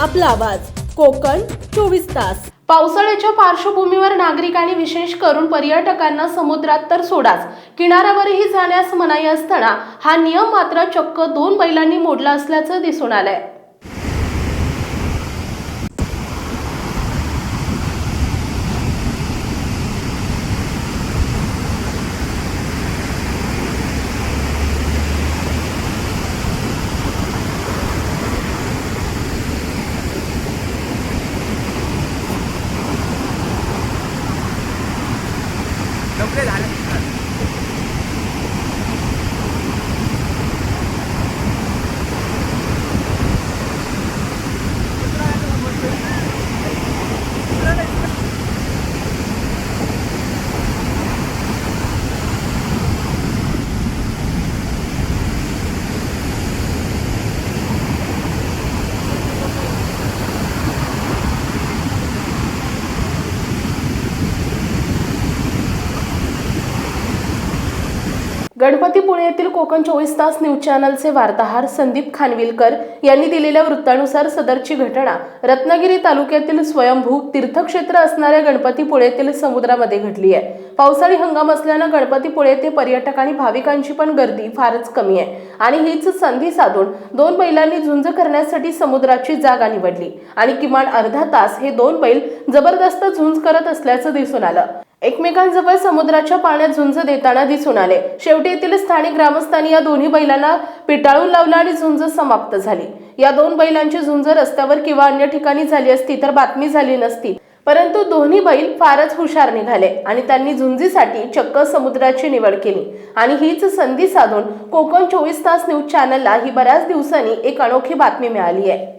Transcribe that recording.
आपला आवाज. कोकण चोवीस तास. पावसाळ्याच्या पार्श्वभूमीवर नागरिकांनी विशेष करून पर्यटकांना समुद्रात तर सोडाच. किनाऱ्यावरही जाण्यास मनाई असताना हा नियम मात्र चक्क दोन बैलांनी मोडला असल्याचं दिसून आलंय. कपडे झाले. गणपतीपुळे येथील कोकण चोवीस तास न्यूज चॅनलचे वार्ताहर संदीप खानविलकर यांनी दिलेल्या वृत्तानुसार सदरची घटना रत्नागिरी तालुक्यातील स्वयंभू तीर्थक्षेत्र असणाऱ्या गणपतीपुळे येथील समुद्रामध्ये घडली आहे. पावसाळी हंगाम असल्यानं गणपतीपुळे येथे पर्यटक आणि भाविकांची पण गर्दी फारच कमी आहे आणि हीच संधी साधून दोन बैलांनी झुंज करण्यासाठी समुद्राची जागा निवडली आणि किमान अर्धा तास हे दोन बैल जबरदस्त झुंज करत असल्याचं दिसून आलं. एकमेकांजवळ समुद्राच्या पाण्यात झुंज देताना दिसून आले. शेवटी येथील स्थानिक ग्रामस्थांनी या दोन्ही बैलांना पिटाळून लावलं आणि झुंज समाप्त झाली. या दोन बैलांची झुंज रस्त्यावर किंवा अन्य ठिकाणी झाली असती तर बातमी झाली नसती. परंतु दोन्ही बैल फारच हुशार निघाले आणि त्यांनी झुंजीसाठी चक्क समुद्राची निवड केली. आणि हीच संधी साधून कोकण चोवीस तास न्यूज चॅनलला ही बऱ्याच दिवसांनी एक अनोखी बातमी मिळाली आहे.